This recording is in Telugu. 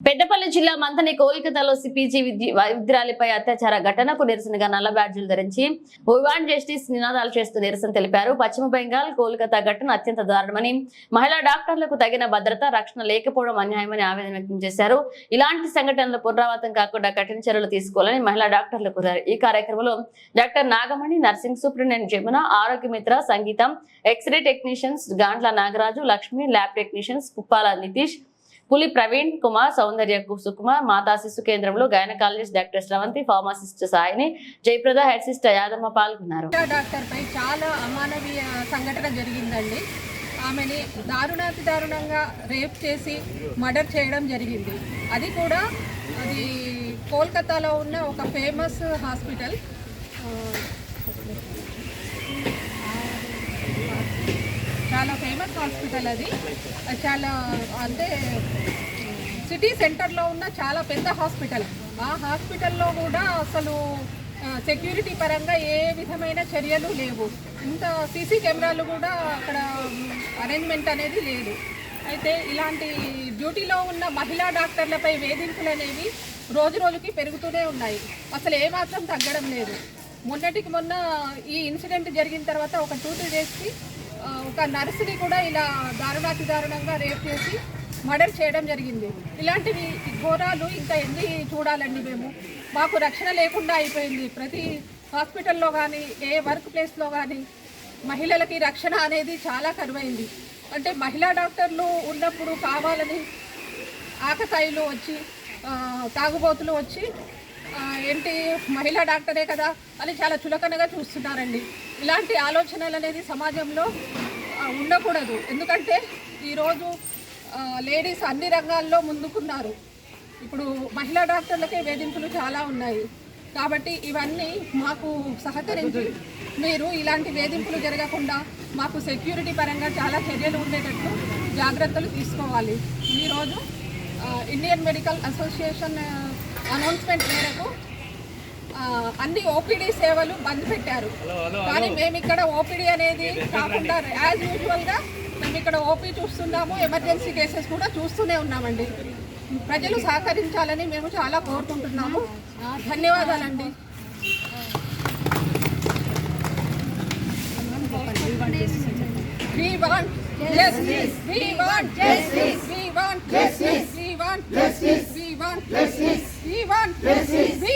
పెద్దపల్లి జిల్లా మంతని కోల్కతాలో సిపిజి విద్యాలయపై అత్యాచార ఘటనకు నిరసనగా నల్ల బ్యాడ్జీలు ధరించి ఉవాన్ జస్టిస్ నినాదాలు చేస్తూ నిరసన తెలిపారు. పశ్చిమ బెంగాల్ కోల్కతా ఘటన అత్యంత దారుణమని మహిళా డాక్టర్లకు తగిన భద్రత రక్షణ లేకపోవడం అన్యాయమని ఆవేదన వ్యక్తం చేశారు. ఇలాంటి సంఘటనలు పునరావృతం కాకుండా కఠిన చర్యలు తీసుకోవాలని మహిళా డాక్టర్లు కోరారు. ఈ కార్యక్రమంలో doctor Nagamani nursing superintendent Jamuna Arogya Mitra Sangeetham X-ray technicians Gantla Nagaraju Lakshmi lab technicians Kuppala Nitish Puli Praveen Kumar సౌందర్య సుకుమార్ మాతా శిశు కేంద్రంలో గైనకాలజిస్ట్ డాక్టర్ శ్రవంతి ఫార్మాసిస్ట్ సాయిని జయప్రద హెడ్ సిస్టర్ యాదమ్మ పాల్గొన్నారు. డాక్టర్పై చాలా అమానవీయ సంఘటన జరిగిందండి. ఆమెని దారుణాతి దారుణంగా రేప్ చేసి మర్డర్ చేయడం జరిగింది. అది కూడా అది కోల్కతాలో ఉన్న ఒక ఫేమస్ హాస్పిటల్. చాలా ఫేమస్ హాస్పిటల్ అది. చాలా అంటే సిటీ సెంటర్లో ఉన్న చాలా పెద్ద హాస్పిటల్. ఆ హాస్పిటల్లో కూడా అసలు సెక్యూరిటీ పరంగా ఏ విధమైన చర్యలు లేవు. ఇంత సీసీ కెమెరాలు కూడా అక్కడ అరేంజ్మెంట్ అనేది లేదు. అయితే ఇలాంటి డ్యూటీలో ఉన్న మహిళా డాక్టర్లపై వేధింపులు అనేవి రోజు రోజుకి పెరుగుతూనే ఉన్నాయి. అసలు ఏమాత్రం తగ్గడం లేదు. మొన్నటికి మొన్న ఈ ఇన్సిడెంట్ జరిగిన తర్వాత ఒక టూ త్రీ డేస్కి ఒక నర్సుని కూడా ఇలా దారుణాతి దారుణంగా రేప్ చేసి మర్డర్ చేయడం జరిగింది. ఇలాంటివి ఘోరాలు ఇంకా ఎన్ని చూడాలండి మేము? మాకు రక్షణ లేకుండా అయిపోయింది. ప్రతి హాస్పిటల్లో కానీ ఏ వర్క్ ప్లేస్లో కానీ మహిళలకి రక్షణ అనేది చాలా కరువైంది. అంటే మహిళా డాక్టర్లు ఉన్నప్పుడు కావాలని ఆకతాయిలు వచ్చి తాగుబోతులు వచ్చి ఏంటి మహిళా డాక్టరే కదా అని చాలా చులకనగా చూస్తున్నారండి. ఇలాంటి ఆలోచనలు అనేది సమాజంలో ఉండకూడదు. ఎందుకంటే ఈరోజు లేడీస్ అన్ని రంగాల్లో ముందుకున్నారు. ఇప్పుడు మహిళా డాక్టర్లకే వేధింపులు చాలా ఉన్నాయి. కాబట్టి ఇవన్నీ మాకు సహకరించి మీరు ఇలాంటి వేధింపులు జరగకుండా మాకు సెక్యూరిటీ పరంగా చాలా చర్యలు ఉండేటట్టు జాగ్రత్తలు తీసుకోవాలి. ఈరోజు ఇండియన్ మెడికల్ అసోసియేషన్ అనౌన్స్మెంట్ మేరకు అన్ని ఓపీడీ సేవలు బంద్ పెట్టారు కానీ మేము ఇక్కడ ఓపీడీ అనేది కాకుండా యాజ్ యూజువల్గా మేము ఇక్కడ ఓపీ చూస్తున్నాము ఎమర్జెన్సీ కేసెస్ కూడా చూస్తూనే ఉన్నామండి ప్రజలు సహకరించాలని మేము చాలా కోరుకుంటున్నాము ధన్యవాదాలండి We want justice. We want justice. We want justice. We want justice. We want justice.